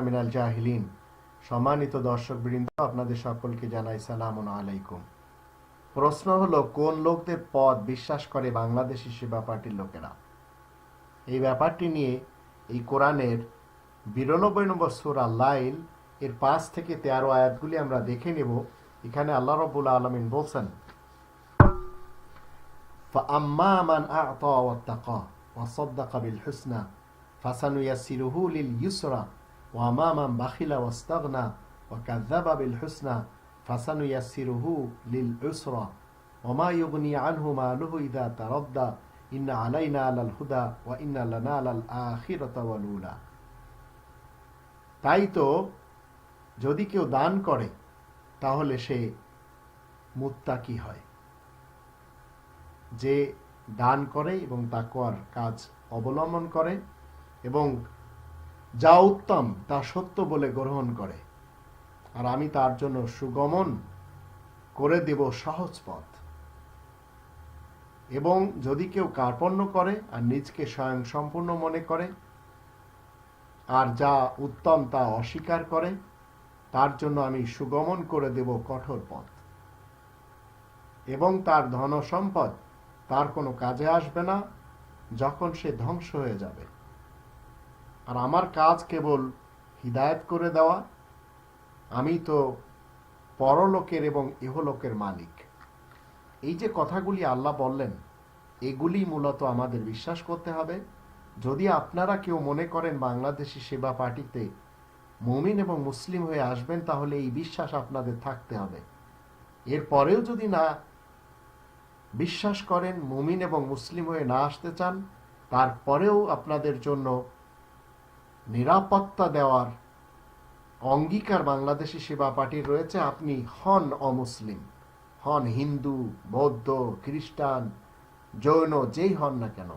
মিনাল জাহিলিন সম্মানিত দর্শক বৃন্দ আপনাদের সকলকে জানাই সালাম আলাইকুম প্রশ্ন হলো কোন লোকদের পদ বিশ্বাস করে বাংলাদেশি সেবা পার্টির লোকেরা এই ব্যাপারটি নিয়ে এই কোরআনের বিরানব্বই নম্বর সুরা লাইল এর পাঁচ থেকে তেরো আয়াতগুলি আমরা দেখে নেব এখানে আল্লাহ রবুল্লা আলমিন বলছেন فأما من أعطى واتقى وصدق بالحسنى তাই তো যদি কেউ দান করে, তাহলে সে মুত্তাকি হয়। যে দান করে এবং তাকোয়ার কাজ অবলম্বন করে এবং যা উত্তম, তা সত্য বলে গ্রহণ করে। আর আমি তার জন্য সুগমন করে দেব সহজ পথ। এবং যদি কেউ কার্পণ্য করে, আর নিজকে স্বয়ং সম্পূর্ণ মনে করে, আর যা উত্তম, তা অস্বীকার করে, তার জন্য আমি সুগমন করে দেব কঠোর পথ। এবং তার ধন সম্পদ তার কোনো কাজে আসবে না, যখন সে ধ্বংস হয়ে যাবে। আর আমার কাজ কেবল হিদায়ত করে দেওয়া। আমি তো পরলোকের এবং ইহলোকের মালিক। এই যে কথাগুলি আল্লাহ বললেন, এগুলি মূলত আমাদের বিশ্বাস করতে হবে। যদি আপনারা কেউ মনে করেন বাংলাদেশি সেবা পার্টিতে মুমিন এবং মুসলিম হয়ে আসবেন, তাহলে এই বিশ্বাস আপনাদের থাকতে হবে। এরপরেও যদি না বিশ্বাস করেন, মুমিন এবং মুসলিম হয়ে না আসতে চান, তারপরেও আপনাদের জন্য নিরাপত্তা দেওয়ার অঙ্গীকার বাংলাদেশি সেবা পার্টির রয়েছে। আপনি হন অমুসলিম, হন হিন্দু, বৌদ্ধ, খ্রিস্টান, জৈন, যেই হন না কেন।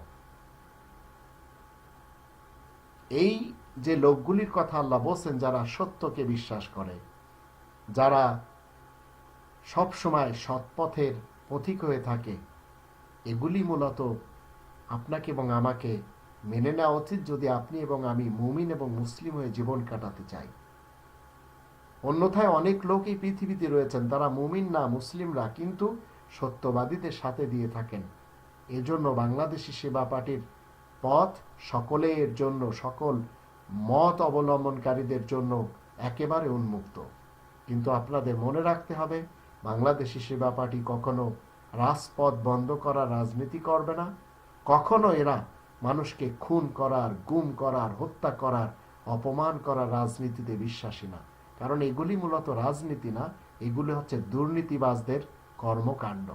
এই যে লোকগুলির কথা আল্লাহ বলছেন, যারা সত্যকে বিশ্বাস করে, যারা সবসময় সৎপথের পথিক হয়ে থাকে, এগুলি মূলত আপনাকে এবং আমাকে মেনে নেওয়া উচিত যদি আপনি এবং আমি মুমিন এবং মুসলিম হয়ে জীবন কাটাতে চাই। অন্যথায় অনেক লোক এই পৃথিবীতে রয়েছেন, তারা মুমিন না, মুসলিমরা, কিন্তু সত্যবাদীদের সাথে দিয়ে থাকেন। এজন্য বাংলাদেশি সেবা পার্টির পথ সকলের জন্য, সকল মত অবলম্বনকারীদের জন্য একেবারে উন্মুক্ত। কিন্তু আপনাদের মনে রাখতে হবে, বাংলাদেশি সেবা পার্টি কখনো রাজপথ বন্ধ করা রাজনীতি করবে না। কখনো এরা মানুষকে খুন করার, গুম করার, হত্যা করার, অপমান করার রাজনীতিতে বিশ্বাসী না। কারণ এগুলি মূলত রাজনীতি না, এগুলি হচ্ছে দুর্নীতিবাজদের কর্মকাণ্ড।